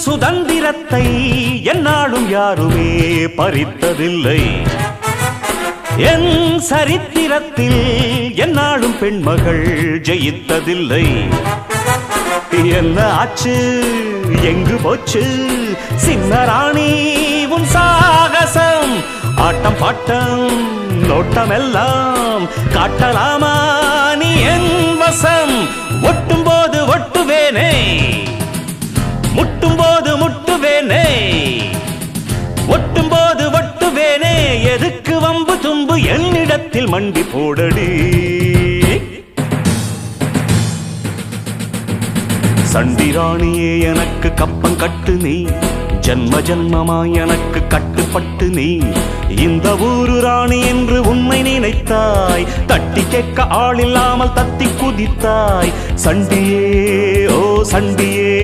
சுதந்திரத்தை என்னாலும் யாருமே பறித்ததில்லை. என் சரித்திரத்தில் என்னாலும் பெண்மகள் ஜெயித்ததில்லை. என்ன ஆச்சு? எங்கு போச்சு? சின்ன ராணி உன் சாகசம். ஆட்டம் பாட்டம் நோட்டம் எல்லாம் காட்டலாமா? நீ என் வசம். ஒட்டும் போது ஒட்டுவேனே. என்னிடத்தில் மண்டி போடடி. சண்டிராணியே எனக்கு கப்பம் கட்டு நீ. ஜன்ம ஜன்மமா எனக்கு கட்டுப்பட்டு நீ. இந்த ஊரு ராணி என்று உண்மை நினைத்தாய். தட்டி கேட்க ஆளில்லாமல் தத்தி குதித்தாய். சண்டியே ஓ சண்டியே.